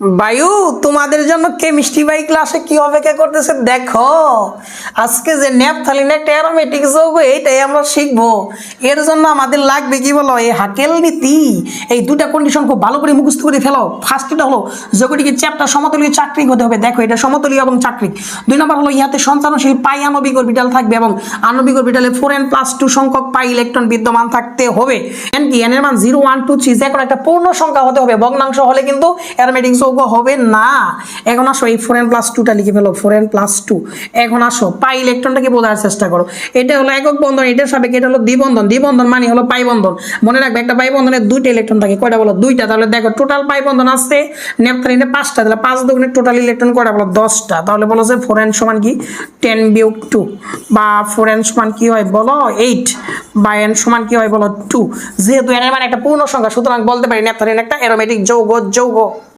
বায়ু তোমাদের জন্য কেমিস্ট্রি বাই ক্লাসে কি অপেক্ষা করতেছে দেখো। আজকে যে ন্যাপথালিন একটা অ্যারোমেটিক যৌগ এইটাই আমরা শিখব। এর জন্য আমাদের লাগবে কি বলো, এই হাকেল নীতি। এই দুটা কন্ডিশন খুব ভালো করে মুখস্থ করে ফেলো। ফার্স্ট এটা হলো, যোগটিকে চ্যাপ্টার সমতলীয় চাকরিক হতে হবে। দেখো, এটা সমতলীয় এবং চাকরিক। দুই নম্বর হলো, ইহাতে সঞ্চালনশীল পাই আণবিক অরবিটাল থাকবে এবং আণবিক অরবিটালে ফোর এন প্লাস টু সংখ্যক পাই ইলেকট্রন বিদ্যমান থাকতে হবে। এন কি? এন এর মান জিরো ওয়ান টু থ্রি যে কোনো একটা পূর্ণ সংখ্যা হতে হবে। ভগ্নাংশ হলে কিন্তু অ্যারোমেটিক যৌগ হবে না। এখন আসো, এই ফোর এন প্লাস টুটা লিখে ফেলো ফোর এন প্লাস টু এখন আসো পাই ইলেকট্রনটাকে বোঝার চেষ্টা করো। এটা হলো একক বন্ধন এটার সাপেক্ষে এটা হলো দ্বিবন্ধন। দ্বিবন্ধন মানে হলো পাই বন্ধন। মনে রাখবে, একটা পাই বন্ধনের দুইটা ইলেকট্রন থাকে, কয়টা বলো? দুইটা। তাহলে দেখো টোটাল পাই বন্ধন আসছে নেপথালিনে পাঁচটা, তাহলে পাঁচ দুগুণে টোটাল ইলেকট্রন কয়টা বলো? দশটা। তাহলে বলো যে ফোর এন সমান কি? টেন বিয়োগ টু বা ফোর এন সমান কি হয়? বলো এইট বা এন সমান কি হয়? বলো টু যেহেতু এন এর মানে একটা পূর্ণ সংখ্যা সুতরাং বলতে পারি নেপথালিন একটা অ্যারোমেটিক যৌগ যৌগ।